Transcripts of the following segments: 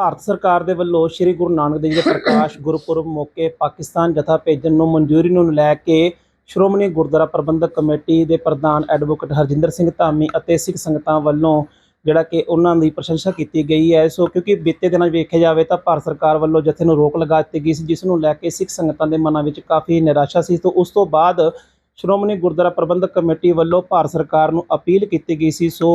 ਭਾਰਤ ਸਰਕਾਰ ਦੇ ਵੱਲੋਂ ਸ੍ਰੀ ਗੁਰੂ ਨਾਨਕ ਦੇਵ ਜੀ ਦੇ ਪ੍ਰਕਾਸ਼ ਗੁਰਪੁਰਬ ਮੌਕੇ ਪਾਕਿਸਤਾਨ ਜਥਾ ਭੇਜਣ ਨੂੰ ਮਨਜ਼ੂਰੀ ਨੂੰ ਲੈ ਕੇ ਸ਼੍ਰੋਮਣੀ ਗੁਰਦੁਆਰਾ ਪ੍ਰਬੰਧਕ ਕਮੇਟੀ ਦੇ ਪ੍ਰਧਾਨ ਐਡਵੋਕੇਟ ਹਰਜਿੰਦਰ ਸਿੰਘ ਧਾਮੀ ਅਤੇ ਸਿੱਖ ਸੰਗਤਾਂ ਵੱਲੋਂ ਜਿਹੜਾ ਕਿ ਉਹਨਾਂ ਦੀ ਪ੍ਰਸ਼ੰਸਾ ਕੀਤੀ ਗਈ ਹੈ। ਸੋ ਕਿਉਂਕਿ ਬੀਤੇ ਦਿਨਾਂ ਵੇਖਿਆ ਜਾਵੇ ਤਾਂ ਭਾਰਤ ਸਰਕਾਰ ਵੱਲੋਂ ਜਥੇ ਨੂੰ ਰੋਕ ਲਗਾ ਦਿੱਤੀ ਗਈ ਸੀ, ਜਿਸ ਨੂੰ ਲੈ ਕੇ ਸਿੱਖ ਸੰਗਤਾਂ ਦੇ ਮਨਾਂ ਵਿੱਚ ਕਾਫੀ ਨਿਰਾਸ਼ਾ ਸੀ। ਤੋਂ ਉਸ ਤੋਂ ਬਾਅਦ ਸ਼੍ਰੋਮਣੀ ਗੁਰਦੁਆਰਾ ਪ੍ਰਬੰਧਕ ਕਮੇਟੀ ਵੱਲੋਂ ਭਾਰਤ ਸਰਕਾਰ ਨੂੰ ਅਪੀਲ ਕੀਤੀ ਗਈ ਸੀ। ਸੋ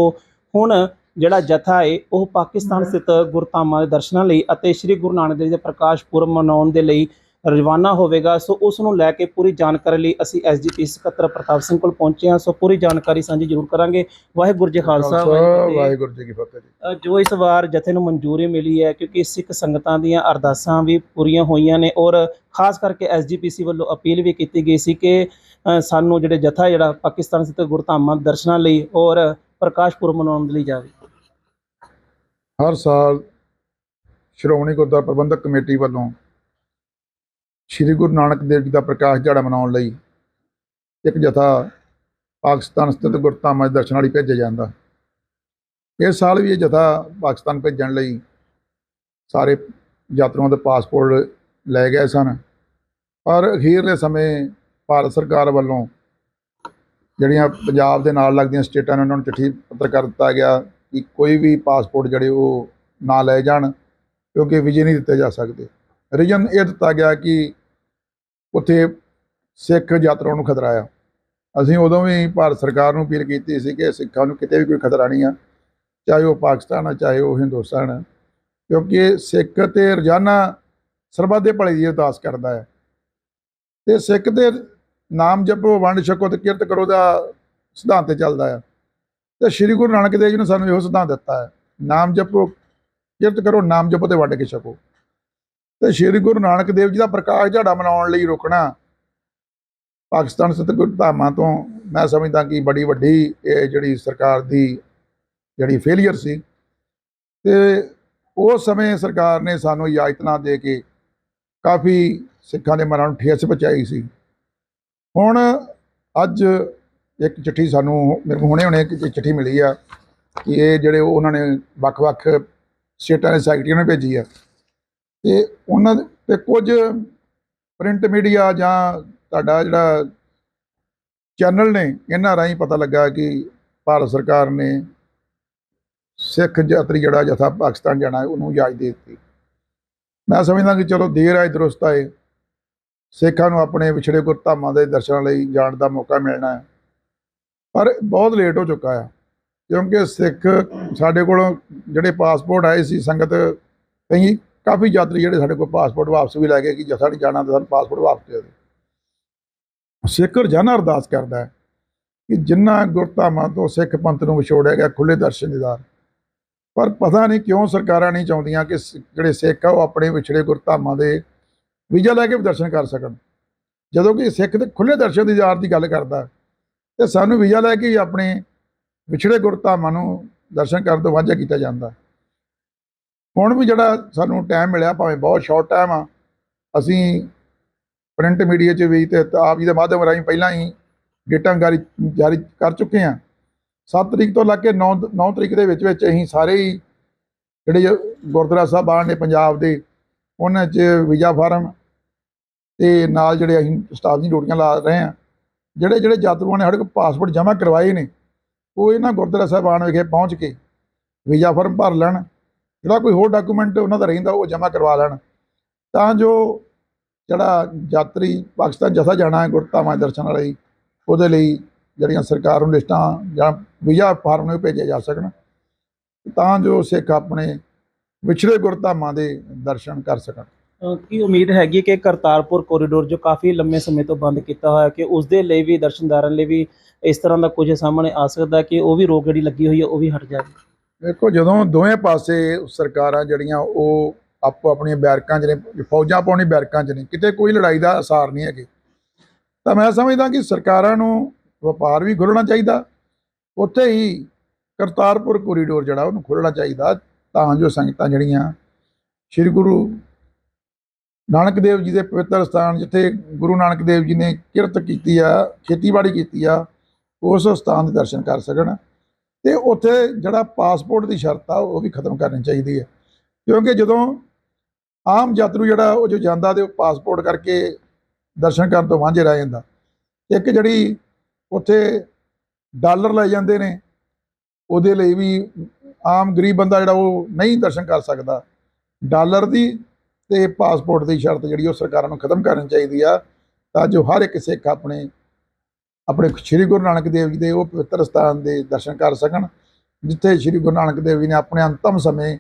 ਹੁਣ ਜਿਹੜਾ ਜਥਾ ਹੈ ਉਹ ਪਾਕਿਸਤਾਨ ਸਥਿਤ ਗੁਰਧਾਮਾਂ ਦੇ ਦਰਸ਼ਨਾਂ ਲਈ ਅਤੇ ਸ੍ਰੀ ਗੁਰੂ ਨਾਨਕ ਦੇਵ ਜੀ ਦੇ ਪ੍ਰਕਾਸ਼ ਪੁਰਬ ਮਨਾਉਣ ਦੇ ਲਈ ਰਵਾਨਾ ਹੋਵੇਗਾ। ਸੋ ਉਸ ਨੂੰ ਲੈ ਕੇ ਪੂਰੀ ਜਾਣਕਾਰੀ ਲਈ ਅਸੀਂ ਐਸਜੀਪੀ ਸਕੱਤਰ ਪ੍ਰਤਾਪ ਸਿੰਘ ਕੋਲ ਪਹੁੰਚੇ ਹਾਂ। ਸੋ ਪੂਰੀ ਜਾਣਕਾਰੀ ਸਾਂਝੀ ਜ਼ਰੂਰ ਕਰਾਂਗੇ। ਵਾਹਿਗੁਰੂ ਜੀ ਖਾਲਸਾ ਵਾਹਿਗੁਰੂ ਜੀ ਕੀ ਫਤਿਹ। ਜੀ ਜੋ। ਇਸ ਵਾਰ ਜਥੇ ਨੂੰ ਮਨਜ਼ੂਰੀ ਮਿਲੀ ਹੈ ਕਿਉਂਕਿ ਸਿੱਖ ਸੰਗਤਾਂ ਦੀਆਂ ਅਰਦਾਸਾਂ ਵੀ ਪੂਰੀਆਂ ਹੋਈਆਂ ਨੇ ਔਰ ਖਾਸ ਕਰਕੇ ਐਸਜੀਪੀਸੀ ਵੱਲੋਂ ਅਪੀਲ ਵੀ ਕੀਤੀ ਗਈ ਸੀ ਕਿ ਸਾਨੂੰ ਜਿਹੜੇ ਜਥਾ ਜਿਹੜਾ ਪਾਕਿਸਤਾਨ ਸਥਿਤ ਗੁਰਧਾਮਾਂ ਦੇ ਦਰਸ਼ਨਾਂ ਲਈ ਔਰ ਪ੍ਰਕਾਸ਼ ਪੁਰਬ ਮਨਾਉਣ ਦੇ ਲਈ ਜਾਵੇ। ਹਰ ਸਾਲ ਸ਼੍ਰੋਮਣੀ ਗੁਰਦੁਆਰਾ ਪ੍ਰਬੰਧਕ ਕਮੇਟੀ ਵੱਲੋਂ ਸ੍ਰੀ ਗੁਰੂ ਨਾਨਕ ਦੇਵ ਜੀ ਦਾ ਪ੍ਰਕਾਸ਼ ਦਿਹਾੜਾ ਮਨਾਉਣ ਲਈ ਇੱਕ ਜਥਾ ਪਾਕਿਸਤਾਨ ਸਥਿਤ ਗੁਰਧਾਮਾਂ ਦੇ ਦਰਸ਼ਨਾਂ ਲਈ ਭੇਜਿਆ ਜਾਂਦਾ। ਇਸ ਸਾਲ ਵੀ ਇਹ ਜਥਾ ਪਾਕਿਸਤਾਨ ਭੇਜਣ ਲਈ ਸਾਰੇ ਯਾਤਰੂਆਂ ਦੇ ਪਾਸਪੋਰਟ ਲੈ ਗਏ ਸਨ। ਪਰ ਅਖੀਰਲੇ ਸਮੇਂ ਭਾਰਤ ਸਰਕਾਰ ਵੱਲੋਂ ਜਿਹੜੀਆਂ ਪੰਜਾਬ ਦੇ ਨਾਲ ਲੱਗਦੀਆਂ ਸਟੇਟਾਂ ਨੇ ਉਹਨਾਂ ਨੂੰ ਚਿੱਠੀ ਪੱਤਰ ਕਰ ਦਿੱਤਾ ਗਿਆ। ਕਿ ਕੋਈ ਵੀ ਪਾਸਪੋਰਟ ਜਿਹੜੇ ਉਹ ਨਾ ਲੈ ਜਾਣ, ਕਿਉਂਕਿ ਵੀਜ਼ੇ ਨਹੀਂ ਦਿੱਤੇ ਜਾ ਸਕਦੇ। ਰੀਜਨ ਇਹ ਦਿੱਤਾ ਗਿਆ ਕਿ ਉੱਥੇ ਸਿੱਖ ਯਾਤਰਾਵਾਂ ਨੂੰ ਖਤਰਾ ਆ। ਅਸੀਂ ਉਦੋਂ ਵੀ ਭਾਰਤ ਸਰਕਾਰ ਨੂੰ ਅਪੀਲ ਕੀਤੀ ਸੀ ਕਿ ਸਿੱਖਾਂ ਨੂੰ ਕਿਤੇ ਵੀ ਕੋਈ ਖਤਰਾ ਨਹੀਂ ਆ, ਚਾਹੇ ਉਹ ਪਾਕਿਸਤਾਨ ਆ, ਚਾਹੇ ਉਹ ਹਿੰਦੁਸਤਾਨ ਆ, ਕਿਉਂਕਿ ਸਿੱਖ ਤੇ ਰੋਜ਼ਾਨਾ ਸਰਬੱਤ ਦੇ ਭਲੇ ਦੀ ਅਰਦਾਸ ਕਰਦਾ ਹੈ ਤੇ ਸਿੱਖ ਦੇ ਨਾਮ ਜਪੋ, ਵੰਡ ਛਕੋ ਤੇ ਕਿਰਤ ਕਰੋ ਦਾ ਸਿਧਾਂਤ ਚੱਲਦਾ ਆ। ਤੇ ਸ੍ਰੀ ਗੁਰੂ ਨਾਨਕ ਦੇਵ ਜੀ ਨੇ ਸਾਨੂੰ ਇਹੋ ਸਿਧਾਂਤ ਦਿੱਤਾ ਹੈ, ਨਾਮ ਜਪੋ ਕਿਰਤ ਕਰੋ, ਨਾਮ ਜਪੋ ਤੇ ਵੰਡ ਕੇ ਛਕੋ। ਤੇ ਸ੍ਰੀ ਗੁਰੂ ਨਾਨਕ ਦੇਵ ਜੀ ਦਾ ਪ੍ਰਕਾਸ਼ ਝਾੜਾ ਮਨਾਉਣ ਲਈ ਰੁਕਣਾ, ਪਾਕਿਸਤਾਨ ਸਤਿਗੁਰ ਧਾਮਾਂ ਤੋਂ ਮੈਂ ਸਮਝਦਾ ਕਿ ਬੜੀ ਵੱਡੀ ਇਹ ਜਿਹੜੀ ਸਰਕਾਰ ਦੀ ਜਿਹੜੀ ਫੇਲਿਅਰ ਸੀ। ਤੇ ਉਸ ਸਮੇਂ ਸਰਕਾਰ ਨੇ ਸਾਨੂੰ ਇਜਾਜ਼ਤ ਦੇ ਕੇ ਕਾਫੀ ਸਿੱਖਾਂ ਦੇ ਮਨਾਂ ਨੂੰ ਠੇਸ ਪਹੁੰਚਾਈ ਸੀ। ਹੁਣ ਅੱਜ ਇੱਕ ਚਿੱਠੀ ਸਾਨੂੰ ਮੇਰੇ ਕੋਲ ਹੁਣੇ ਹੁਣੇ ਇੱਕ ਚਿੱਠੀ ਮਿਲੀ ਆ ਕਿ ਇਹ ਜਿਹੜੇ ਉਹਨਾਂ ਨੇ ਵੱਖ-ਵੱਖ ਸਟੇਟਾਂ ਦੇ ਸੈਕਟਰੀਆਂ ਨੂੰ ਭੇਜੀ ਆ। ਤੇ ਉਹਨਾਂ ਦੇ ਤੇ ਕੁਝ ਪ੍ਰਿੰਟ ਮੀਡੀਆ ਜਾਂ ਤੁਹਾਡਾ ਜਿਹੜਾ ਚੈਨਲ ਨੇ, ਇਹਨਾਂ ਰਾਹੀਂ ਪਤਾ ਲੱਗਾ ਕਿ ਭਾਰਤ ਸਰਕਾਰ ਨੇ ਸਿੱਖ ਯਾਤਰੀ ਜਿਹੜਾ ਜਥਾ ਪਾਕਿਸਤਾਨ ਜਾਣਾ ਹੈ, ਉਹਨੂੰ ਇਜਾਜ਼ਤ ਦੇ ਦਿੱਤੀ। ਮੈਂ ਸਮਝਦਾ ਕਿ ਚਲੋ ਦੇਰ ਆਏ, ਦਰੁਸਤ ਆਏ। ਸਿੱਖਾਂ ਨੂੰ ਆਪਣੇ ਵਿਛੜੇ ਗੁਰਧਾਮਾਂ ਦੇ ਦਰਸ਼ਨਾਂ ਲਈ ਜਾਣ ਦਾ ਮੌਕਾ ਮਿਲਣਾ ਹੈ। ਪਰ ਬਹੁਤ ਲੇਟ ਹੋ ਚੁੱਕਾ ਆ। ਕਿਉਂਕਿ ਸਿੱਖ ਸਾਡੇ ਕੋਲ ਜਿਹੜੇ ਪਾਸਪੋਰਟ ਆਏ ਸੀ, ਸੰਗਤ ਕਈ ਕਾਫੀ ਯਾਤਰੀ ਜਿਹੜੇ ਸਾਡੇ ਕੋਲ ਪਾਸਪੋਰਟ ਵਾਪਸ ਵੀ ਲੈ ਗਏ ਕਿ ਜੇ ਸਾਡੇ ਜਾਣਾ ਤਾਂ ਸਾਨੂੰ ਪਾਸਪੋਰਟ ਵਾਪਸ ਦੇ ਦਿਓ। ਸਿੱਖ ਰੋਜ਼ਾਨਾ ਅਰਦਾਸ ਕਰਦਾ ਹੈ ਕਿ ਜਿੰਨਾ ਗੁਰਧਾਮਾਂ ਤੋਂ ਸਿੱਖ ਪੰਥ ਨੂੰ ਵਿਛੋੜਿਆ ਗਿਆ ਖੁੱਲੇ ਦਰਸ਼ਨ ਦੀਦਾਰ ਪਰ ਪਤਾ ਨਹੀਂ ਕਿਉਂ ਸਰਕਾਰਾਂ ਨਹੀਂ ਚਾਹੁੰਦੀਆਂ ਕਿ ਸ- ਜਿਹੜੇ ਸਿੱਖ ਆ ਉਹ ਆਪਣੇ ਵਿਛੜੇ ਗੁਰਧਾਮਾਂ ਦੇ ਵੀਜ਼ਾ ਲੈ ਕੇ ਵੀ ਦਰਸ਼ਨ ਕਰ ਸਕਣ। ਜਦੋਂ ਕਿ ਸਿੱਖ ਦੇ ਖੁੱਲੇ ਦਰਸ਼ਨ ਦੀਦਾਰ ਦੀ ਗੱਲ ਕਰਦਾ ਤੇ ਸਾਨੂੰ ਵੀਜ਼ਾ ਲੈ ਕੇ ਹੀ ਆਪਣੇ ਵਿਛੜੇ ਗੁਰਧਾਮਾਂ ਨੂੰ ਦਰਸ਼ਨ ਕਰਨ ਤੋਂ ਵਾਂਝਾ ਕੀਤਾ ਜਾਂਦਾ। ਹੁਣ ਵੀ ਜਿਹੜਾ ਸਾਨੂੰ ਟਾਈਮ ਮਿਲਿਆ, ਭਾਵੇਂ ਬਹੁਤ ਸ਼ਾਰਟ ਟਾਈਮ ਆ, ਅਸੀਂ ਪ੍ਰਿੰਟ ਮੀਡੀਆ 'ਚ ਵੀ ਤੇ ਆਪ ਜੀ ਦੇ ਮਾਧਿਅਮ ਰਾਹੀਂ ਪਹਿਲਾਂ ਹੀ ਡੇਟਾਂ ਜਾਰੀ ਜਾਰੀ ਕਰ ਚੁੱਕੇ ਹਾਂ। 7 ਤਰੀਕ ਤੋਂ ਲੱਗ ਕੇ 9 9 ਤਰੀਕ ਦੇ ਵਿੱਚ ਵਿੱਚ ਅਸੀਂ ਸਾਰੇ ਹੀ ਜਿਹੜੇ ਗੁਰਦੁਆਰਾ ਸਾਹਿਬਾਨ ਨੇ ਪੰਜਾਬ ਦੇ, ਉਹਨਾਂ 'ਚ ਵੀਜ਼ਾ ਫਾਰਮ ਤੇ ਨਾਲ ਜਿਹੜੇ ਅਸੀਂ ਸਟਾਫ ਦੀ ਡਿਊਟੀਆਂ ਲਾ ਰਹੇ ਹਾਂ। ਜਿਹੜੇ ਜਿਹੜੇ ਯਾਤਰੂਆਂ ਨੇ ਸਾਡੇ ਕੋਲ ਪਾਸਪੋਰਟ ਜਮ੍ਹਾਂ ਕਰਵਾਏ ਨੇ, ਉਹ ਇਹਨਾਂ ਗੁਰਦੁਆਰਾ ਸਾਹਿਬਾਨ ਵਿਖੇ ਪਹੁੰਚ ਕੇ ਵੀਜ਼ਾ ਫਾਰਮ ਭਰ ਲੈਣ, ਜਿਹੜਾ ਕੋਈ ਹੋਰ ਡਾਕੂਮੈਂਟ ਉਹਨਾਂ ਦਾ ਰਹਿੰਦਾ ਉਹ ਜਮ੍ਹਾਂ ਕਰਵਾ ਲੈਣ। ਤਾਂ ਜੋ ਜਿਹੜਾ ਯਾਤਰੀ ਪਾਕਿਸਤਾਨ ਜਥਾ ਜਾਣਾ ਹੈ ਗੁਰਧਾਮਾਂ ਦੇ ਦਰਸ਼ਨ ਲਈ, ਉਹਦੇ ਲਈ ਜਿਹੜੀਆਂ ਸਰਕਾਰ ਨੂੰ ਲਿਸਟਾਂ ਜਾਂ ਵੀਜ਼ਾ ਫਾਰਮ ਨੂੰ ਭੇਜੇ ਜਾ ਸਕਣ। ਤਾਂ ਜੋ ਸਿੱਖ ਆਪਣੇ ਵਿਛੜੇ ਗੁਰਧਾਮਾਂ ਦੇ ਦਰਸ਼ਨ ਕਰ ਸਕਣ। ਕੀ ਉਮੀਦ ਹੈਗੀ ਕਿ ਕਰਤਾਰਪੁਰ ਕੋਰੀਡੋਰ ਜੋ ਕਾਫੀ ਲੰਮੇ ਸਮੇਂ ਤੋਂ ਬੰਦ ਕੀਤਾ ਹੋਇਆ ਕਿ ਉਸ ਦੇ ਲਈ ਵੀ ਦਰਸ਼ਨਦਾਰਾਂ ਲਈ ਵੀ ਇਸ ਤਰ੍ਹਾਂ ਦਾ ਕੁਝ ਸਾਹਮਣੇ ਆ ਸਕਦਾ ਕਿ ਉਹ ਵੀ ਰੋਕ ਜਿਹੜੀ ਲੱਗੀ ਹੋਈ ਹੈ, ਉਹ ਵੀ ਹਟ ਜਾਵੇ? ਦੇਖੋ, ਜਦੋਂ ਦੋਵੇਂ ਪਾਸੇ ਸਰਕਾਰਾਂ ਜਿਹੜੀਆਂ, ਉਹ ਆਪੋ ਆਪਣੀਆਂ ਬੈਰਕਾਂ 'ਚ ਨੇ, ਫੌਜਾਂ ਪਾਉਣੀ ਬੈਰਕਾਂ 'ਚ ਨੇ, ਕਿਤੇ ਕੋਈ ਲੜਾਈ ਦਾ ਅਸਾਰ ਨਹੀਂ ਹੈਗੇ। ਤਾਂ ਮੈਂ ਸਮਝਦਾ ਕਿ ਸਰਕਾਰਾਂ ਨੂੰ ਵਪਾਰ ਵੀ ਖੋਲ੍ਹਣਾ ਚਾਹੀਦਾ। ਉੱਥੇ ਹੀ ਕਰਤਾਰਪੁਰ ਕੋਰੀਡੋਰ ਜਿਹੜਾ, ਉਹਨੂੰ ਖੋਲ੍ਹਣਾ ਚਾਹੀਦਾ, ਤਾਂ ਜੋ ਸੰਗਤਾਂ ਜਿਹੜੀਆਂ, ਸ੍ਰੀ ਗੁਰੂ ਨਾਨਕ ਦੇਵ ਜੀ ਦੇ ਪਵਿੱਤਰ ਸਥਾਨ ਜਿੱਥੇ ਗੁਰੂ ਨਾਨਕ ਦੇਵ ਜੀ ਨੇ ਕਿਰਤ ਕੀਤੀ ਆ, ਖੇਤੀਬਾੜੀ ਕੀਤੀ ਆ, ਉਸ ਸਥਾਨ ਦੇ ਦਰਸ਼ਨ ਕਰ ਸਕਣ। ਤੇ ਉੱਥੇ ਜਿਹੜਾ ਪਾਸਪੋਰਟ ਦੀ ਸ਼ਰਤ ਆ, ਉਹ ਵੀ ਖਤਮ ਕਰਨੀ ਚਾਹੀਦੀ ਹੈ ਕਿਉਂਕਿ ਜਦੋਂ ਆਮ ਯਾਤਰੂ ਜਿਹੜਾ, ਉਹ ਜੋ ਜਾਂਦਾ ਤੇ ਉਹ ਪਾਸਪੋਰਟ ਕਰਕੇ ਦਰਸ਼ਨ ਕਰਨ ਤੋਂ ਵਾਂਝੇ ਰਹਿ ਜਾਂਦਾ। ਇੱਕ ਜਿਹੜੀ ਉੱਥੇ ਡਾਲਰ ਲੈ ਜਾਂਦੇ ਨੇ, ਉਹਦੇ ਲਈ ਵੀ ਆਮ ਗਰੀਬ ਬੰਦਾ ਜਿਹੜਾ, ਉਹ ਨਹੀਂ ਦਰਸ਼ਨ ਕਰ ਸਕਦਾ। ਡਾਲਰ ਦੀ ਤੇ ਪਾਸਪੋਰਟ ਦੀ ਸ਼ਰਤ ਜਿਹੜੀ ਉਹ ਸਰਕਾਰਾਂ ਨੂੰ ਖਤਮ ਕਰਨੀ ਚਾਹੀਦੀ ਆ, ਤਾਂ ਜੋ ਹਰ ਇੱਕ ਸਿੱਖ ਆਪਣੇ ਆਪਣੇ ਸ੍ਰੀ ਗੁਰੂ ਨਾਨਕ ਦੇਵ ਜੀ ਦੇ ਉਹ ਪਵਿੱਤਰ ਸਥਾਨ ਦੇ ਦਰਸ਼ਨ ਕਰ ਸਕਣ, ਜਿੱਥੇ ਸ੍ਰੀ ਗੁਰੂ ਨਾਨਕ ਦੇਵ ਜੀ ਨੇ ਆਪਣੇ ਅੰਤਮ ਸਮੇਂ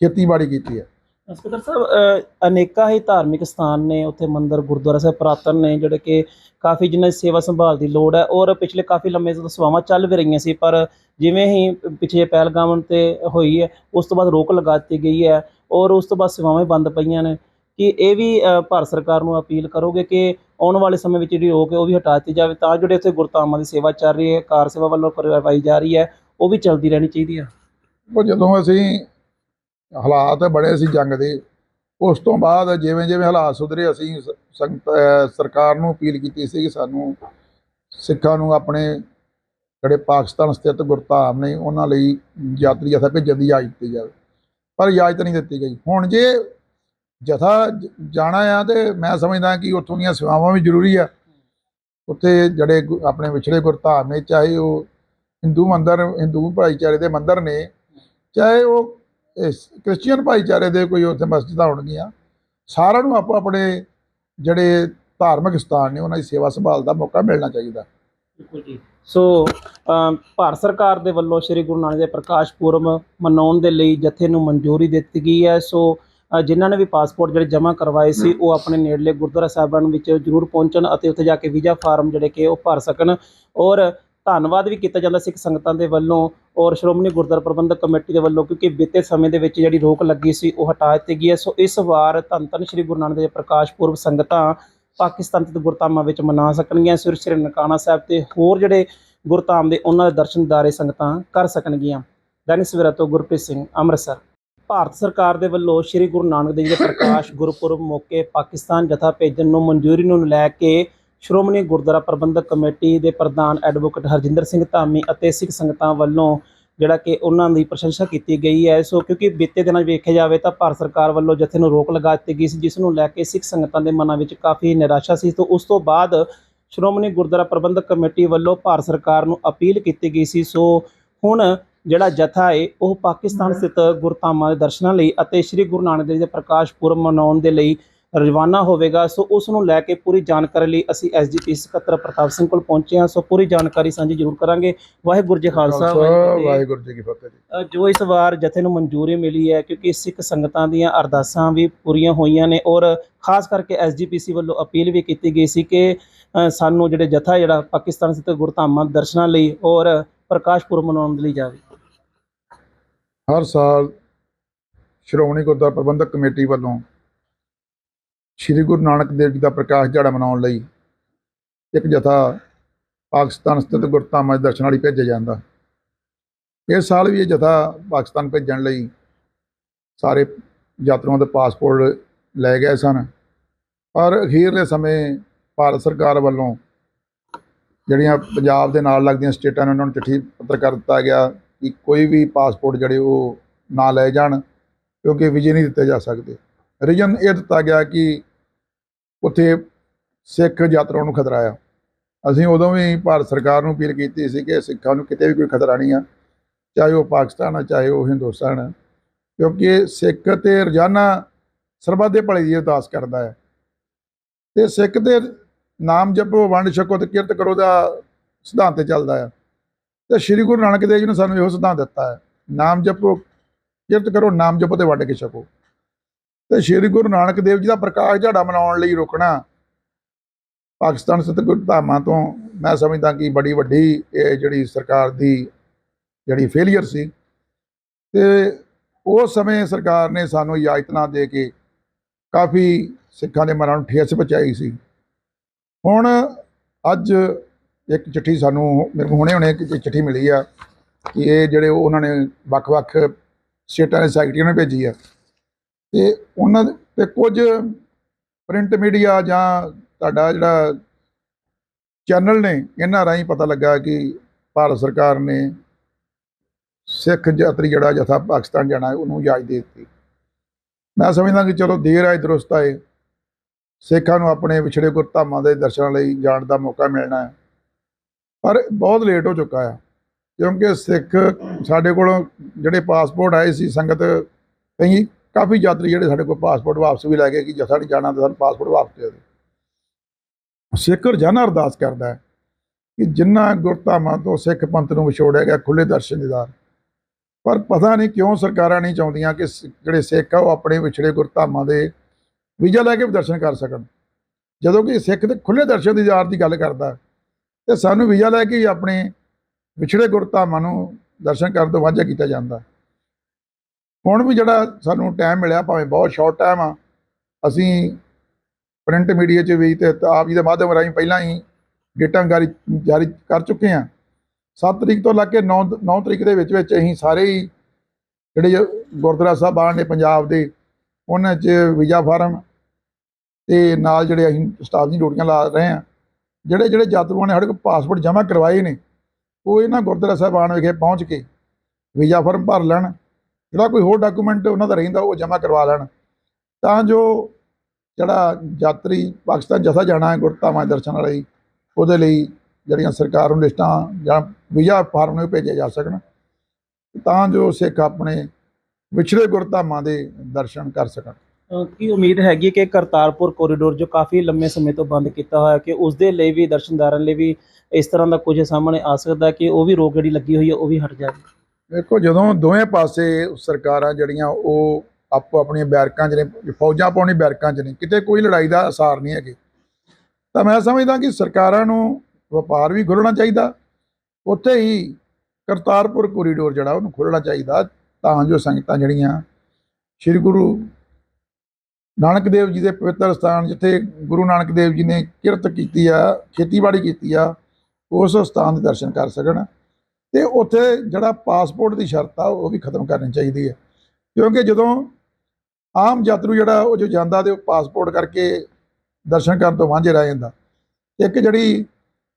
ਖੇਤੀਬਾੜੀ ਕੀਤੀ ਹੈ ਸਪੀਕਰ ਸਾਹਿਬ ਅਨੇਕਾਂ ਹੀ ਧਾਰਮਿਕ ਸਥਾਨ ਨੇ, ਉੱਥੇ ਮੰਦਿਰ ਗੁਰਦੁਆਰਾ ਸਾਹਿਬ ਪ੍ਰਾਤਨ ਨੇ, ਜਿਹੜੇ ਕਿ ਕਾਫੀ ਜਿਨ੍ਹਾਂ ਦੀ ਸੇਵਾ ਸੰਭਾਲ ਦੀ ਲੋੜ ਹੈ, ਔਰ ਪਿਛਲੇ ਕਾਫੀ ਲੰਮੇ ਤੋਂ ਸੇਵਾਵਾਂ ਚੱਲ ਵੀ ਰਹੀਆਂ ਸੀ, ਪਰ ਜਿਵੇਂ ਹੀ ਪਿਛੇ ਪਹਿਲਗਾਮ ਤੇ ਹੋਈ ਹੈ, ਉਸ ਤੋਂ ਬਾਅਦ ਰੋਕ ਲਗਾ ਦਿੱਤੀ ਗਈ ਹੈ। ਔਰ ਉਸ ਤੋਂ ਬਾਅਦ ਸੇਵਾਵਾਂ ਬੰਦ ਪਈਆਂ ਨੇ। ਕਿ ਇਹ ਵੀ ਭਾਰਤ ਸਰਕਾਰ ਨੂੰ ਅਪੀਲ ਕਰੋਗੇ ਕਿ ਆਉਣ ਵਾਲੇ ਸਮੇਂ ਵਿੱਚ ਜਿਹੜੀ ਰੋਕ ਹੈ ਉਹ ਵੀ ਹਟਾ ਦਿੱਤੀ ਜਾਵੇ ਤਾਂ ਜਿਹੜੇ ਇੱਥੇ ਗੁਰਧਾਮਾਂ ਦੀ ਸੇਵਾ ਚੱਲ ਰਹੀ ਹੈ, ਕਾਰ ਸੇਵਾ ਵੱਲੋਂ ਕਰਵਾਈ ਜਾ ਰਹੀ ਹੈ, ਉਹ ਵੀ ਚੱਲਦੀ ਰਹਿਣੀ ਚਾਹੀਦੀ ਹੈ ਉਹ ਜਦੋਂ ਅਸੀਂ ਹਾਲਾਤ ਬੜੇ ਸੀ ਜੰਗ ਦੇ, ਉਸ ਤੋਂ ਬਾਅਦ ਜਿਵੇਂ ਜਿਵੇਂ ਹਾਲਾਤ ਸੁਧਰੇ ਅਸੀਂ ਸਰਕਾਰ ਨੂੰ ਅਪੀਲ ਕੀਤੀ ਸੀ ਕਿ ਸਾਨੂੰ ਸਿੱਖਾਂ ਨੂੰ ਆਪਣੇ ਜਿਹੜੇ ਪਾਕਿਸਤਾਨ ਸਥਿਤ ਗੁਰਧਾਮ ਨੇ ਉਹਨਾਂ ਲਈ ਯਾਤਰੀ ਜਥਾ ਭੇਜਣ ਦੀ ਇਜਾਜ਼ਤ ਦਿੱਤੀ ਜਾਵੇ। ਪਰ ਇਜਾਜ਼ਤ ਨਹੀਂ ਦਿੱਤੀ ਗਈ। ਹੁਣ ਜੇ ਜਥਾ ਜ- ਜਾਣਾ ਆ ਤੇ ਮੈਂ ਸਮਝਦਾ ਕਿ ਉੱਥੋਂ ਦੀਆਂ ਸੇਵਾਵਾਂ ਵੀ ਜ਼ਰੂਰੀ ਆ। ਉੱਥੇ ਜਿਹੜੇ ਗੁ- ਆਪਣੇ ਵਿਛੜੇ ਗੁਰਧਾਮ ਨੇ ਚਾਹੇ ਉਹ ਹਿੰਦੂ ਮੰਦਰ, ਹਿੰਦੂ ਭਾਈਚਾਰੇ ਦੇ ਮੰਦਰ ਨੇ, ਚਾਹੇ ਉਹ ਇਸ ਕ੍ਰਿਸਚੀਅਨ ਭਾਈਚਾਰੇ ਦੇ ਕੋਈ ਉੱਥੇ ਮਸਜਿਦਾਂ ਹੋਣਗੀਆਂ, ਸਾਰਿਆਂ ਨੂੰ ਆਪੋ ਆਪਣੇ ਜਿਹੜੇ ਧਾਰਮਿਕ ਸਥਾਨ ਨੇ, ਉਹਨਾਂ ਦੀ ਸੇਵਾ ਸੰਭਾਲ ਦਾ ਮੌਕਾ ਮਿਲਣਾ ਚਾਹੀਦਾ। ਬਿਲਕੁਲ ਜੀ। ਸੋ ਭਾਰਤ ਸਰਕਾਰ ਦੇ ਵੱਲੋਂ ਸ੍ਰੀ ਗੁਰੂ ਨਾਨਕ ਦੇਵ ਪ੍ਰਕਾਸ਼ ਪੁਰਬ ਮਨਾਉਣ ਦੇ ਲਈ ਜਥੇ ਨੂੰ ਮਨਜ਼ੂਰੀ ਦਿੱਤੀ ਗਈ ਹੈ। ਸੋ ਜਿਨ੍ਹਾਂ ਨੇ ਵੀ ਪਾਸਪੋਰਟ ਜਿਹੜੇ ਜਮ੍ਹਾਂ ਕਰਵਾਏ ਸੀ, ਉਹ ਆਪਣੇ ਨੇੜਲੇ ਗੁਰਦੁਆਰਾ ਸਾਹਿਬਾਨ ਵਿੱਚ ਜ਼ਰੂਰ ਪਹੁੰਚਣ ਅਤੇ ਉੱਥੇ ਜਾ ਕੇ ਵੀਜ਼ਾ ਫਾਰਮ ਜਿਹੜੇ ਕਿ ਉਹ ਭਰ ਸਕਣ। ਔਰ ਧੰਨਵਾਦ ਵੀ ਕੀਤਾ ਜਾਂਦਾ ਸਿੱਖ ਸੰਗਤਾਂ ਦੇ ਵੱਲੋਂ ਔਰ ਸ਼੍ਰੋਮਣੀ ਗੁਰਦੁਆਰਾ ਪ੍ਰਬੰਧਕ ਕਮੇਟੀ ਦੇ ਵੱਲੋਂ, ਕਿਉਂਕਿ ਬੀਤੇ ਸਮੇਂ ਦੇ ਵਿੱਚ ਜਿਹੜੀ ਰੋਕ ਲੱਗੀ ਸੀ, ਉਹ ਹਟਾ ਦਿੱਤੀ ਗਈ ਹੈ। ਸੋ, ਇਸ ਵਾਰ ਧੰਨ ਧੰਨ ਸ੍ਰੀ ਗੁਰੂ ਨਾਨਕ ਦੇਵ ਪ੍ਰਕਾਸ਼ ਪੁਰਬ ਸੰਗਤਾਂ ਪਾਕਿਸਤਾਨ ਤੇ ਗੁਰਧਾਮਾਂ ਵਿੱਚ ਮਨਾ ਸਕਣਗੀਆਂ, ਸ੍ਰੀ ਸ੍ਰੀ ਨਨਕਾਣਾ ਸਾਹਿਬ ਤੇ ਹੋਰ ਜਿਹੜੇ ਗੁਰਧਾਮ ਦੇ ਉਹਨਾਂ ਦੇ ਦਰਸ਼ਨਦਾਰੇ ਸੰਗਤਾਂ ਕਰ ਸਕਣਗੀਆਂ। ਦੈਨਿਕ ਸਵੇਰਾ ਤੋਂ ਗੁਰਪ੍ਰੀਤ ਸਿੰਘ, ਅੰਮ੍ਰਿਤਸਰ। ਭਾਰਤ ਸਰਕਾਰ ਦੇ ਵੱਲੋਂ ਸ੍ਰੀ ਗੁਰੂ ਨਾਨਕ ਦੇਵ ਜੀ ਦੇ ਪ੍ਰਕਾਸ਼ ਗੁਰਪੁਰਬ ਮੌਕੇ ਪਾਕਿਸਤਾਨ ਜਥਾ ਭੇਜਣ ਨੂੰ ਮਨਜ਼ੂਰੀ ਨੂੰ ਲੈ ਕੇ ਸ਼੍ਰੋਮਣੀ ਗੁਰਦੁਆਰਾ ਪ੍ਰਬੰਧਕ ਕਮੇਟੀ ਦੇ ਪ੍ਰਧਾਨ ਐਡਵੋਕੇਟ ਹਰਜਿੰਦਰ ਸਿੰਘ ਧਾਮੀ ਅਤੇ ਸਿੱਖ ਸੰਗਤਾਂ ਵੱਲੋਂ ਜਿਹੜਾ ਕਿ ਉਹਨਾਂ ਦੀ ਪ੍ਰਸ਼ੰਸਾ ਕੀਤੀ ਗਈ ਹੈ। ਸੋ ਕਿਉਂਕਿ ਬੀਤੇ ਦਿਨਾਂ 'ਚ ਵੇਖਿਆ ਜਾਵੇ ਤਾਂ ਭਾਰਤ ਸਰਕਾਰ ਵੱਲੋਂ ਜਥੇ ਨੂੰ ਰੋਕ ਲਗਾ ਦਿੱਤੀ ਗਈ ਸੀ, ਜਿਸ ਨੂੰ ਲੈ ਕੇ ਸਿੱਖ ਸੰਗਤਾਂ ਦੇ ਮਨਾਂ ਵਿੱਚ ਕਾਫੀ ਨਿਰਾਸ਼ਾ ਸੀ। ਤੋਂ ਉਸ ਤੋਂ ਬਾਅਦ ਸ਼੍ਰੋਮਣੀ ਗੁਰਦੁਆਰਾ ਪ੍ਰਬੰਧਕ ਕਮੇਟੀ ਵੱਲੋਂ ਭਾਰਤ ਸਰਕਾਰ ਨੂੰ ਅਪੀਲ ਕੀਤੀ ਗਈ ਸੀ। ਸੋ ਹੁਣ ਜਿਹੜਾ ਜਥਾ ਹੈ, ਉਹ ਪਾਕਿਸਤਾਨ ਸਥਿਤ ਗੁਰਧਾਮਾਂ ਦੇ ਦਰਸ਼ਨਾਂ ਲਈ ਅਤੇ ਸ੍ਰੀ ਗੁਰੂ ਨਾਨਕ ਦੇਵ ਜੀ ਦੇ ਪ੍ਰਕਾਸ਼ ਪੁਰਬ ਮਨਾਉਣ ਦੇ ਲਈ ਰਵਾਨਾ ਹੋਵੇਗਾ ਸੋ ਉਸ ਨੂੰ ਲੈ ਕੇ ਪੂਰੀ ਜਾਣਕਾਰੀ ਲਈ ਅਸੀਂ ਐਸਜੀਪੀ ਸਕੱਤਰ ਪ੍ਰਤਾਪ ਸਿੰਘ ਕੋਲ ਪਹੁੰਚੇ ਹਾਂ। ਸੋ ਪੂਰੀ ਜਾਣਕਾਰੀ ਸਾਂਝੀ ਜ਼ਰੂਰ ਕਰਾਂਗੇ। ਵਾਹਿਗੁਰੂ ਜੀ ਖਾਲਸਾ ਵਾਹਿਗੁਰੂ ਜੀ ਕੀ ਫਤਿਹ। ਜੀ ਜੀ। ਇਸ ਵਾਰ ਜਥੇ ਨੂੰ ਮਨਜ਼ੂਰੀ ਮਿਲੀ ਹੈ ਕਿਉਂਕਿ ਸਿੱਖ ਸੰਗਤਾਂ ਦੀਆਂ ਅਰਦਾਸਾਂ ਵੀ ਪੂਰੀਆਂ ਹੋਈਆਂ ਨੇ ਔਰ ਖਾਸ ਕਰਕੇ ਐਸਜੀਪੀਸੀ ਵੱਲੋਂ ਅਪੀਲ ਵੀ ਕੀਤੀ ਗਈ ਸੀ ਕਿ ਸਾਨੂੰ ਜਿਹੜੇ ਜਥਾ ਜਿਹੜਾ ਪਾਕਿਸਤਾਨ ਸਥਿਤ ਗੁਰਧਾਮਾਂ ਦਰਸ਼ਨਾਂ ਲਈ ਔਰ ਪ੍ਰਕਾਸ਼ ਪੁਰਬ ਮਨਾਉਣ ਲਈ ਜਾਵੇ। ਹਰ ਸਾਲ ਸ਼੍ਰੋਮਣੀ ਗੁਰਦੁਆਰਾ ਪ੍ਰਬੰਧਕ ਕਮੇਟੀ ਵੱਲੋਂ ਸ੍ਰੀ ਗੁਰੂ ਨਾਨਕ ਦੇਵ ਜੀ ਦਾ ਪ੍ਰਕਾਸ਼ ਦਿਹਾੜਾ ਮਨਾਉਣ ਲਈ ਇੱਕ ਜਥਾ ਪਾਕਿਸਤਾਨ ਸਥਿਤ ਗੁਰਧਾਮਾਂ ਦੇ ਦਰਸ਼ਨਾਂ ਲਈ ਭੇਜਿਆ ਜਾਂਦਾ। ਇਸ ਸਾਲ ਵੀ ਇਹ ਜਥਾ ਪਾਕਿਸਤਾਨ ਭੇਜਣ ਲਈ ਸਾਰੇ ਯਾਤਰੂਆਂ ਦੇ ਪਾਸਪੋਰਟ ਲੈ ਗਏ ਸਨ। ਪਰ ਅਖੀਰਲੇ ਸਮੇਂ ਭਾਰਤ ਸਰਕਾਰ ਵੱਲੋਂ ਜਿਹੜੀਆਂ ਪੰਜਾਬ ਦੇ ਨਾਲ ਲੱਗਦੀਆਂ ਸਟੇਟਾਂ ਨੇ ਉਹਨਾਂ ਨੂੰ ਚਿੱਠੀ ਪੱਤਰ ਕਰ ਦਿੱਤਾ ਗਿਆ ਕਿ ਕੋਈ ਵੀ ਪਾਸਪੋਰਟ ਜਿਹੜੇ ਉਹ ਨਾ ਲੈ ਜਾਣ ਕਿਉਂਕਿ ਵੀਜ਼ੇ ਨਹੀਂ ਦਿੱਤੇ ਜਾ ਸਕਦੇ। ਰੀਜਨ ਇਹ ਦਿੱਤਾ ਗਿਆ ਕਿ ਉੱਥੇ ਸਿੱਖ ਯਾਤਰਾ ਨੂੰ ਖਤਰਾ ਆ। ਅਸੀਂ ਉਦੋਂ ਵੀ ਭਾਰਤ ਸਰਕਾਰ ਨੂੰ ਅਪੀਲ ਕੀਤੀ ਸੀ ਕਿ ਸਿੱਖਾਂ ਨੂੰ ਕਿਤੇ ਵੀ ਕੋਈ ਖਤਰਾ ਨਹੀਂ ਆ, ਚਾਹੇ ਉਹ ਪਾਕਿਸਤਾਨ ਆ, ਚਾਹੇ ਉਹ ਹਿੰਦੁਸਤਾਨ ਆ, ਕਿਉਂਕਿ ਸਿੱਖ ਤੇ ਰੋਜ਼ਾਨਾ ਸਰਬੱਤ ਦੇ ਭਲੇ ਦੀ ਅਰਦਾਸ ਕਰਦਾ ਹੈ ਤੇ ਸਿੱਖ ਦੇ ਨਾਮ ਜਪੋ, ਵੰਡ ਛਕੋ ਤੇ ਕਿਰਤ ਕਰੋ ਦਾ ਸਿਧਾਂਤ ਚੱਲਦਾ ਆ। ਤੇ ਸ੍ਰੀ ਗੁਰੂ ਨਾਨਕ ਦੇਵ ਜੀ ਨੇ ਸਾਨੂੰ ਇਹੋ ਸਿਧਾਂਤ ਦਿੱਤਾ ਹੈ ਨਾਮ ਜਪੋ, ਕਿਰਤ ਕਰੋ, ਨਾਮ ਜਪੋ ਤੇ ਵੰਡ ਕੇ ਛਕੋ। ਤੇ ਸ੍ਰੀ ਗੁਰੂ ਨਾਨਕ ਦੇਵ ਜੀ ਦਾ ਪ੍ਰਕਾਸ਼ ਝਾੜਾ ਮਨਾਉਣ ਲਈ ਰੁਕਣਾ। ਪਾਕਿਸਤਾਨ ਸਥਿਤ ਗੁਰਧਾਮਾਂ ਤੋਂ ਮੈਂ ਸਮਝਦਾ ਕਿ ਬੜੀ ਵੱਡੀ ਇਹ ਜਿਹੜੀ ਸਰਕਾਰ ਦੀ ਜਿਹੜੀ ਫੇਲੀਅਰ ਸੀ। ਤੇ ਉਸ ਸਮੇਂ ਸਰਕਾਰ ਨੇ ਸਾਨੂੰ ਇਜਾਜ਼ਤਾਂ ਦੇ ਕੇ ਕਾਫੀ ਸਿੱਖਾਂ ਦੇ ਮਨਾਂ ਨੂੰ ਠੇਸ ਪਹੁੰਚਾਈ ਸੀ। ਹੁਣ ਅੱਜ ਇੱਕ ਚਿੱਠੀ ਸਾਨੂੰ ਮੇਰੇ ਕੋਲ ਹੁਣੇ ਹੁਣੇ ਇੱਕ ਚਿੱਠੀ ਮਿਲੀ ਆ ਕਿ ਇਹ ਜਿਹੜੇ ਉਹਨਾਂ ਨੇ ਵੱਖ-ਵੱਖ ਸਟੇਟਾਂ ਦੇ ਸੈਕਟਰੀਆਂ ਨੇ ਭੇਜੀ ਆ। ਤੇ ਉਹਨਾਂ ਦੇ ਤੇ ਕੁਝ ਪ੍ਰਿੰਟ ਮੀਡੀਆ ਜਾਂ ਤੁਹਾਡਾ ਜਿਹੜਾ ਚੈਨਲ ਨੇ, ਇਹਨਾਂ ਰਾਹੀਂ ਪਤਾ ਲੱਗਾ ਕਿ ਭਾਰਤ ਸਰਕਾਰ ਨੇ ਸਿੱਖ ਯਾਤਰੀ ਜਿਹੜਾ ਜਥਾ ਪਾਕਿਸਤਾਨ ਜਾਣਾ ਹੈ, ਉਹਨੂੰ ਇਜਾਜ਼ਤ ਦੇ ਦਿੱਤੀ। ਮੈਂ ਸਮਝਦਾ ਕਿ ਚਲੋ ਦੇਰ ਆਏ ਦਰੁਸਤ ਆਏ ਸਿੱਖਾਂ ਨੂੰ ਆਪਣੇ ਵਿਛੜੇ ਗੁਰਧਾਮਾਂ ਦੇ ਦਰਸ਼ਨਾਂ ਲਈ ਜਾਣ ਦਾ ਮੌਕਾ ਮਿਲਣਾ ਹੈ। ਪਰ ਬਹੁਤ ਲੇਟ ਹੋ ਚੁੱਕਾ ਹੈ, ਕਿਉਂਕਿ ਸਿੱਖ ਸਾਡੇ ਕੋਲ ਜਿਹੜੇ ਪਾਸਪੋਰਟ ਆਏ ਸੀ, ਸੰਗਤ ਕਈ ਕਾਫੀ ਯਾਤਰੀ ਜਿਹੜੇ ਸਾਡੇ ਕੋਲ ਪਾਸਪੋਰਟ ਵਾਪਸ ਵੀ ਲੈ ਗਏ ਕਿ ਜੇ ਸਾਡੀ ਜਾਣਾ ਤਾਂ ਸਾਨੂੰ ਪਾਸਪੋਰਟ ਵਾਪਸ ਦੇ ਦਿਓ। ਸਿੱਖ ਰੋਜ਼ਾਨਾ ਅਰਦਾਸ ਕਰਦਾ ਹੈ ਕਿ ਜਿੰਨਾ ਗੁਰਧਾਮਾਂ ਤੋਂ ਸਿੱਖ ਪੰਥ ਨੂੰ ਵਿਛੋੜਿਆ ਗਿਆ ਖੁੱਲੇ ਦਰਸ਼ਨ ਦੀਦਾਰ ਪਰ ਪਤਾ ਨਹੀਂ ਕਿਉਂ ਸਰਕਾਰਾਂ ਨਹੀਂ ਚਾਹੁੰਦੀਆਂ ਕਿ ਸ- ਜਿਹੜੇ ਸਿੱਖ ਆ ਉਹ ਆਪਣੇ ਵਿਛੜੇ ਗੁਰਧਾਮਾਂ ਦੇ ਵੀਜ਼ਾ ਲੈ ਕੇ ਵੀ ਦਰਸ਼ਨ ਕਰ ਸਕਣ। ਜਦੋਂ ਕਿ ਸਿੱਖ ਦੇ ਖੁੱਲੇ ਦਰਸ਼ਨ ਦੀਦਾਰ ਦੀ ਗੱਲ ਕਰਦਾ ਤੇ ਸਾਨੂੰ ਵੀਜ਼ਾ ਲੈ ਕੇ ਹੀ ਆਪਣੇ ਵਿਛੜੇ ਗੁਰਧਾਮਾਂ ਨੂੰ ਦਰਸ਼ਨ ਕਰਨ ਤੋਂ ਵਾਂਝਾ ਕੀਤਾ ਜਾਂਦਾ ਹੁਣ ਵੀ ਜਿਹੜਾ ਸਾਨੂੰ ਟਾਈਮ ਮਿਲਿਆ, ਭਾਵੇਂ ਬਹੁਤ ਸ਼ਾਰਟ ਟਾਈਮ ਆ, ਅਸੀਂ ਪ੍ਰਿੰਟ ਮੀਡੀਆ 'ਚ ਵੀ ਤੇ ਆਪ ਜੀ ਦੇ ਮਾਧਿਅਮ ਰਾਹੀਂ ਪਹਿਲਾਂ ਹੀ ਡੇਟਾ ਜਾਰੀ ਜਾਰੀ ਕਰ ਚੁੱਕੇ ਹਾਂ। 7 ਤਰੀਕ ਤੋਂ ਲੱਗ ਕੇ 9 9 ਤਰੀਕ ਦੇ ਵਿੱਚ ਵਿੱਚ ਅਸੀਂ ਸਾਰੇ ਹੀ ਜਿਹੜੇ ਗੁਰਦੁਆਰਾ ਸਾਹਿਬਾਨ ਨੇ ਪੰਜਾਬ ਦੇ, ਉਹਨਾਂ 'ਚ ਵੀਜ਼ਾ ਫਾਰਮ ਤੇ ਨਾਲ ਜਿਹੜੇ ਅਸੀਂ ਸਟਾਫ ਦੀ ਡਿਊਟੀਆਂ ਲਾ ਰਹੇ ਹਾਂ, ਜਿਹੜੇ ਜਿਹੜੇ ਯਾਤਰੂਆਂ ਨੇ ਸਾਡੇ ਕੋਲ ਪਾਸਪੋਰਟ ਜਮ੍ਹਾਂ ਕਰਵਾਏ ਨੇ, ਉਹ ਇਹਨਾਂ ਗੁਰਦੁਆਰਾ ਸਾਹਿਬਾਨ ਵਿਖੇ ਪਹੁੰਚ ਕੇ ਵੀਜ਼ਾ ਫਾਰਮ ਭਰ ਲੈਣ। ਜਿਹੜਾ ਕੋਈ ਹੋਰ ਡਾਕੂਮੈਂਟ ਉਹਨਾਂ ਦਾ ਰਹਿੰਦਾ, ਉਹ ਜਮ੍ਹਾਂ ਕਰਵਾ ਲੈਣ। ਤਾਂ ਜੋ ਜਿਹੜਾ ਯਾਤਰੀ ਪਾਕਿਸਤਾਨ ਜਥਾ ਜਾਣਾ ਹੈ ਗੁਰਧਾਮਾਂ ਦੇ ਦਰਸ਼ਨ ਲਈ, ਉਹਦੇ ਲਈ ਜਿਹੜੀਆਂ ਸਰਕਾਰ ਨੂੰ ਲਿਸਟਾਂ ਜਾਂ ਵੀਜ਼ਾ ਫਾਰਮ ਨੂੰ ਭੇਜੇ ਜਾ ਸਕਣ, ਤਾਂ ਜੋ ਸਿੱਖ ਆਪਣੇ ਵਿਛੜੇ ਗੁਰਧਾਮਾਂ ਦੇ ਦਰਸ਼ਨ ਕਰ ਸਕਣ। ਕੀ ਉਮੀਦ ਹੈਗੀ ਕਿ ਕਰਤਾਰਪੁਰ ਕੋਰੀਡੋਰ ਜੋ ਕਾਫੀ ਲੰਮੇ ਸਮੇਂ ਤੋਂ ਬੰਦ ਕੀਤਾ ਹੋਇਆ, ਕਿ ਉਸ ਦੇ ਲਈ ਵੀ ਦਰਸ਼ਨਦਾਰਾਂ ਲਈ ਵੀ ਇਸ ਤਰ੍ਹਾਂ ਦਾ ਕੁਝ ਸਾਹਮਣੇ ਆ ਸਕਦਾ, ਕਿ ਉਹ ਵੀ ਰੋਕ ਜਿਹੜੀ ਲੱਗੀ ਹੋਈ ਹੈ, ਉਹ ਵੀ ਹਟ ਜਾਵੇ? ਦੇਖੋ, ਜਦੋਂ ਦੋਵੇਂ ਪਾਸੇ ਸਰਕਾਰਾਂ ਜਿਹੜੀਆਂ, ਉਹ ਆਪੋ ਆਪਣੀਆਂ ਬੈਰਕਾਂ 'ਚ ਨੇ, ਫੌਜਾਂ ਪਾਉਣੀ ਬੈਰਕਾਂ 'ਚ ਨੇ, ਕਿਤੇ ਕੋਈ ਲੜਾਈ ਦਾ ਅਸਾਰ ਨਹੀਂ ਹੈਗੇ। ਤਾਂ ਮੈਂ ਸਮਝਦਾ ਕਿ ਸਰਕਾਰਾਂ ਨੂੰ ਵਪਾਰ ਵੀ ਖੋਲ੍ਹਣਾ ਚਾਹੀਦਾ। ਉੱਥੇ ਹੀ ਕਰਤਾਰਪੁਰ ਕੋਰੀਡੋਰ ਜਿਹੜਾ, ਉਹਨੂੰ ਖੋਲ੍ਹਣਾ ਚਾਹੀਦਾ, ਤਾਂ ਜੋ ਸੰਗਤਾਂ ਜਿਹੜੀਆਂ, ਸ੍ਰੀ ਗੁਰੂ ਨਾਨਕ ਦੇਵ ਜੀ ਦੇ ਪਵਿੱਤਰ ਸਥਾਨ, ਜਿੱਥੇ ਗੁਰੂ ਨਾਨਕ ਦੇਵ ਜੀ ਨੇ ਕਿਰਤ ਕੀਤੀ ਆ, ਖੇਤੀਬਾੜੀ ਕੀਤੀ ਆ, ਉਸ ਸਥਾਨ ਦੇ ਦਰਸ਼ਨ ਕਰ ਸਕਣ। ਤੇ ਉੱਥੇ ਜਿਹੜਾ ਪਾਸਪੋਰਟ ਦੀ ਸ਼ਰਤ ਆ, ਉਹ ਵੀ ਖਤਮ ਕਰਨੀ ਚਾਹੀਦੀ ਹੈ। ਕਿਉਂਕਿ ਜਦੋਂ ਆਮ ਯਾਤਰੂ ਜਿਹੜਾ, ਉਹ ਜੋ ਜਾਂਦਾ ਤੇ ਉਹ ਪਾਸਪੋਰਟ ਕਰਕੇ ਦਰਸ਼ਨ ਕਰਨ ਤੋਂ ਵਾਂਝੇ ਰਹਿ ਜਾਂਦਾ। ਇੱਕ ਜਿਹੜੀ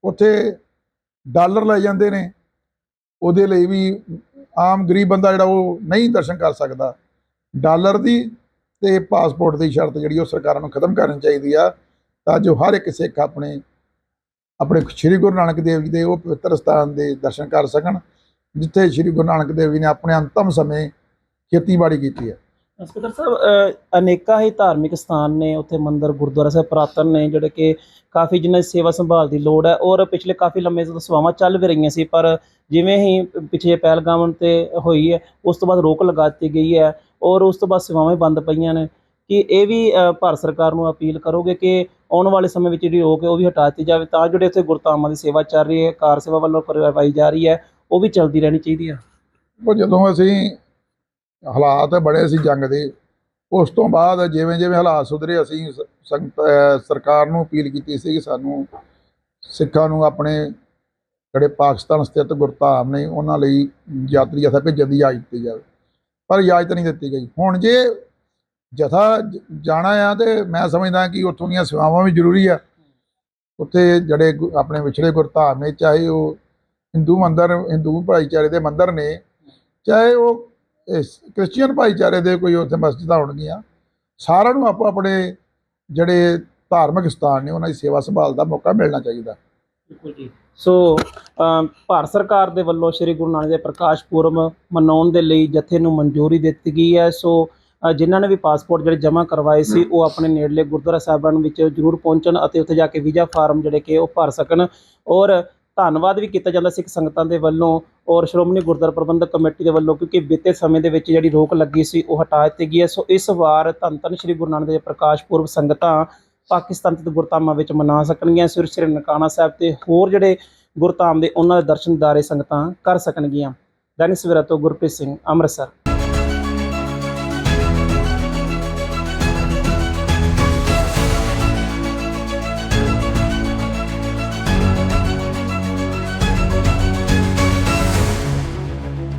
ਉੱਥੇ ਡਾਲਰ ਲੈ ਜਾਂਦੇ ਨੇ, ਉਹਦੇ ਲਈ ਵੀ ਆਮ ਗਰੀਬ ਬੰਦਾ ਜਿਹੜਾ, ਉਹ ਨਹੀਂ ਦਰਸ਼ਨ ਕਰ ਸਕਦਾ। ਡਾਲਰ ਦੀ ਤੇ ਪਾਸਪੋਰਟ ਦੀ ਸ਼ਰਤ ਜਿਹੜੀ, ਉਹ ਸਰਕਾਰਾਂ ਨੂੰ ਖਤਮ ਕਰਨੀ ਚਾਹੀਦੀ ਆ, ਤਾਂ ਜੋ ਹਰ ਇੱਕ ਸਿੱਖ ਆਪਣੇ ਆਪਣੇ ਸ੍ਰੀ ਗੁਰੂ ਨਾਨਕ ਦੇਵ ਜੀ ਦੇ ਉਹ ਪਵਿੱਤਰ ਸਥਾਨ ਦੇ ਦਰਸ਼ਨ ਕਰ ਸਕਣ, ਜਿੱਥੇ ਸ੍ਰੀ ਗੁਰੂ ਨਾਨਕ ਦੇਵ ਜੀ ਨੇ ਆਪਣੇ ਅੰਤਮ ਸਮੇਂ ਖੇਤੀਬਾੜੀ ਕੀਤੀ ਹੈ। ਸਪੀਕਰ ਸਾਹਿਬ ਅਨੇਕਾਂ ਹੀ ਧਾਰਮਿਕ ਸਥਾਨ ਨੇ, ਉੱਥੇ ਮੰਦਿਰ, ਗੁਰਦੁਆਰਾ ਸਾਹਿਬ ਪ੍ਰਾਤਨ ਨੇ, ਜਿਹੜੇ ਕਿ ਕਾਫੀ ਜਿਨ੍ਹਾਂ ਦੀ ਸੇਵਾ ਸੰਭਾਲ ਦੀ ਲੋੜ ਹੈ, ਔਰ ਪਿਛਲੇ ਕਾਫੀ ਲੰਮੇ ਤੋਂ ਸੇਵਾਵਾਂ ਚੱਲ ਵੀ ਰਹੀਆਂ ਸੀ, ਪਰ ਜਿਵੇਂ ਹੀ ਪਿਛੇ ਪਹਿਲਗਾਮ ਤੇ ਹੋਈ ਹੈ, ਉਸ ਤੋਂ ਬਾਅਦ ਰੋਕ ਲਗਾ ਦਿੱਤੀ ਗਈ ਹੈ, ਔਰ ਉਸ ਤੋਂ ਬਾਅਦ ਸੇਵਾਵਾਂ ਬੰਦ ਪਈਆਂ ਨੇ। ਕਿ ਇਹ ਵੀ ਭਾਰਤ ਸਰਕਾਰ ਨੂੰ ਅਪੀਲ ਕਰੋਗੇ ਕਿ ਆਉਣ ਵਾਲੇ ਸਮੇਂ ਵਿੱਚ ਜਿਹੜੀ ਰੋਕ ਹੈ ਉਹ ਵੀ ਹਟਾ ਦਿੱਤੀ ਜਾਵੇ, ਤਾਂ ਜਿਹੜੇ ਇੱਥੇ ਗੁਰਧਾਮਾਂ ਦੀ ਸੇਵਾ ਚੱਲ ਰਹੀ ਹੈ, ਕਾਰ ਸੇਵਾ ਵੱਲੋਂ ਕਰਵਾਈ ਜਾ ਰਹੀ ਹੈ, ਉਹ ਵੀ ਚੱਲਦੀ ਰਹਿਣੀ ਚਾਹੀਦੀ ਹੈ ਉਹ ਜਦੋਂ ਅਸੀਂ ਹਾਲਾਤ ਬੜੇ ਸੀ ਜੰਗ ਦੇ, ਉਸ ਤੋਂ ਬਾਅਦ ਜਿਵੇਂ ਜਿਵੇਂ ਹਾਲਾਤ ਸੁਧਰੇ, ਅਸੀਂ ਸੰਗਤ ਸਰਕਾਰ ਨੂੰ ਅਪੀਲ ਕੀਤੀ ਸੀ ਕਿ ਸਾਨੂੰ ਸਿੱਖਾਂ ਨੂੰ ਆਪਣੇ ਜਿਹੜੇ ਪਾਕਿਸਤਾਨ ਸਥਿਤ ਗੁਰਧਾਮ ਨੇ, ਉਹਨਾਂ ਲਈ ਯਾਤਰੀ ਜਥਾ ਭੇਜਣ ਦੀ ਇਜਾਜ਼ਤ ਦਿੱਤੀ ਜਾਵੇ। ਪਰ ਇਜਾਜ਼ਤ ਨਹੀਂ ਦਿੱਤੀ ਗਈ। ਹੁਣ ਜੇ ਜਥਾ ਜਾਣਾ ਆ ਤੇ ਮੈਂ ਸਮਝਦਾ ਕਿ ਉੱਥੋਂ ਦੀਆਂ ਸੇਵਾਵਾਂ ਵੀ ਜ਼ਰੂਰੀ ਆ। ਉੱਥੇ ਜਿਹੜੇ ਗੁ- ਆਪਣੇ ਵਿਛੜੇ ਗੁਰਧਾਮ ਨੇ, ਚਾਹੇ ਉਹ ਹਿੰਦੂ ਮੰਦਰ, ਹਿੰਦੂ ਭਾਈਚਾਰੇ ਦੇ ਮੰਦਰ ਨੇ, ਚਾਹੇ ਉਹ ਇਸ ਕ੍ਰਿਸਚੀਅਨ ਭਾਈਚਾਰੇ ਦੇ ਕੋਈ ਉੱਥੇ ਮਸਜਿਦਾਂ ਹੋਣਗੀਆਂ, ਸਾਰਿਆਂ ਨੂੰ ਆਪੋ ਆਪਣੇ ਜਿਹੜੇ ਧਾਰਮਿਕ ਸਥਾਨ ਨੇ, ਉਹਨਾਂ ਦੀ ਸੇਵਾ ਸੰਭਾਲ ਦਾ ਮੌਕਾ ਮਿਲਣਾ ਚਾਹੀਦਾ। ਬਿਲਕੁਲ ਜੀ। ਸੋ ਭਾਰਤ ਸਰਕਾਰ ਦੇ ਵੱਲੋਂ ਸ੍ਰੀ ਗੁਰੂ ਨਾਨਕ ਦੇਵ ਪ੍ਰਕਾਸ਼ ਪੁਰਬ ਮਨਾਉਣ ਦੇ ਲਈ ਜਥੇ ਨੂੰ ਮਨਜ਼ੂਰੀ ਦਿੱਤੀ ਗਈ ਹੈ। ਸੋ ਜਿਨ੍ਹਾਂ ਨੇ ਵੀ ਪਾਸਪੋਰਟ ਜਿਹੜੇ ਜਮ੍ਹਾਂ ਕਰਵਾਏ ਸੀ, ਉਹ ਆਪਣੇ ਨੇੜਲੇ ਗੁਰਦੁਆਰਾ ਸਾਹਿਬਾਨ ਵਿੱਚ ਜ਼ਰੂਰ ਪਹੁੰਚਣ ਅਤੇ ਉੱਥੇ ਜਾ ਕੇ ਵੀਜ਼ਾ ਫਾਰਮ ਜਿਹੜੇ ਕਿ ਉਹ ਭਰ ਸਕਣ। ਔਰ ਧੰਨਵਾਦ ਵੀ ਕੀਤਾ ਜਾਂਦਾ ਸਿੱਖ ਸੰਗਤਾਂ ਦੇ ਵੱਲੋਂ ਔਰ ਸ਼੍ਰੋਮਣੀ ਗੁਰਦੁਆਰਾ ਪ੍ਰਬੰਧਕ ਕਮੇਟੀ ਦੇ ਵੱਲੋਂ, ਕਿਉਂਕਿ ਬੀਤੇ ਸਮੇਂ ਦੇ ਵਿੱਚ ਜਿਹੜੀ ਰੋਕ ਲੱਗੀ ਸੀ, ਉਹ ਹਟਾ ਦਿੱਤੀ ਗਈ ਹੈ। ਸੋ ਇਸ ਵਾਰ ਧੰਨ ਧੰਨ ਸ੍ਰੀ ਗੁਰੂ ਨਾਨਕ ਦੇਵ ਪ੍ਰਕਾਸ਼ ਪੁਰਬ ਸੰਗਤਾਂ ਪਾਕਿਸਤਾਨ ਤੇ ਗੁਰਧਾਮਾਂ ਵਿੱਚ ਮਨਾ ਸਕਣਗੀਆਂ। ਸ੍ਰੀ ਸ੍ਰੀ ਨਨਕਾਣਾ ਸਾਹਿਬ ਤੇ ਹੋਰ ਜਿਹੜੇ ਗੁਰਧਾਮ ਦੇ ਉਹਨਾਂ ਦੇ ਦਰਸ਼ਨ ਦਾਰੇ ਸੰਗਤਾਂ ਕਰ ਸਕਣਗੀਆਂ। ਦੈਨਿਕ ਸਵੇਰਾ ਤੋਂ ਗੁਰਪ੍ਰੀਤ ਸਿੰਘ, ਅੰਮ੍ਰਿਤਸਰ।